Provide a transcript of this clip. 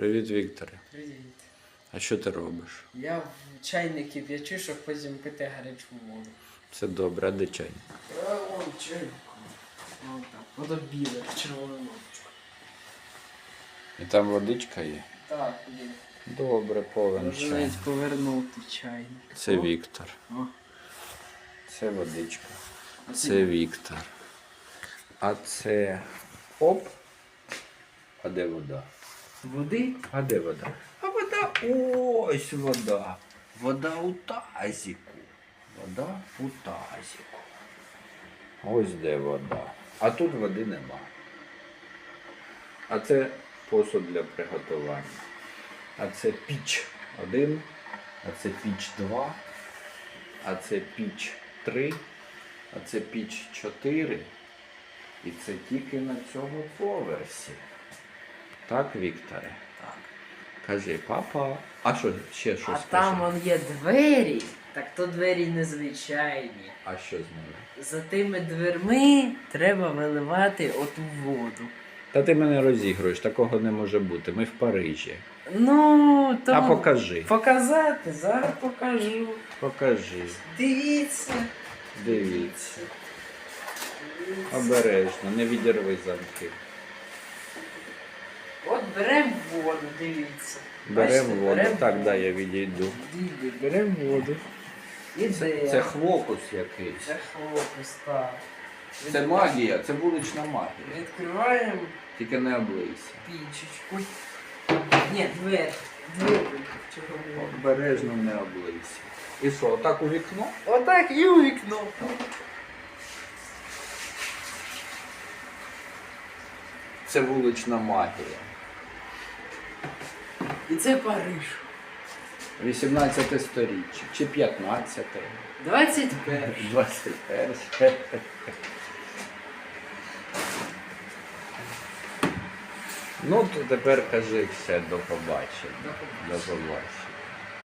Привіт, Вікторе. Привіт. А що ти робиш? Я в чайники п'ячу, щоб потім пити гарячу воду. Це добре, а де чайник? А вон чайник. Вон там. Воно біле, червона лампочка. І там водичка є. Так, є. Добре, повен Можна чай. навіть повернути чайник. Це О, Віктор. О. Це водичка. А Це Віктор. А це оп. А де вода? Води? А де вода? А вода ось вода. Вода у тазіку. Вода у тазіку. Ось де вода. А тут води нема. А це посуд для приготування. А це піч один, а це піч два, а це піч три, а це піч чотири. І це тільки на цьому поверсі. Так, Вікторе? Так. Кажи, папа. А що ще щось? А кажи? там он є двері. Так то двері незвичайні. А що з ними? За тими дверми треба виливати оту воду. Та ти мене розігруєш, такого не може бути. Ми в Парижі. Ну, то А покажи. показати, зараз покажу. Покажи. Дивіться. Дивіться. Дивіться. Обережно, не відірви замки. Беремо воду, дивіться. Беремо воду. беремо Так, да, я відійду. Діди, беремо воду. Це, це хлопус якийсь. Це хлопець, так. Це магія, це вулична магія. Відкриваємо Тільки не облийся. пічечку. Ні, двері. Двері. Обережно не облийся. І що, отак у вікно? Отак і у вікно. Це вулична магія. І це Париж. 18 сторіччя чи 15. 21. 21. Ну, то тепер кажи все, до побачення. До побачення. До побачення.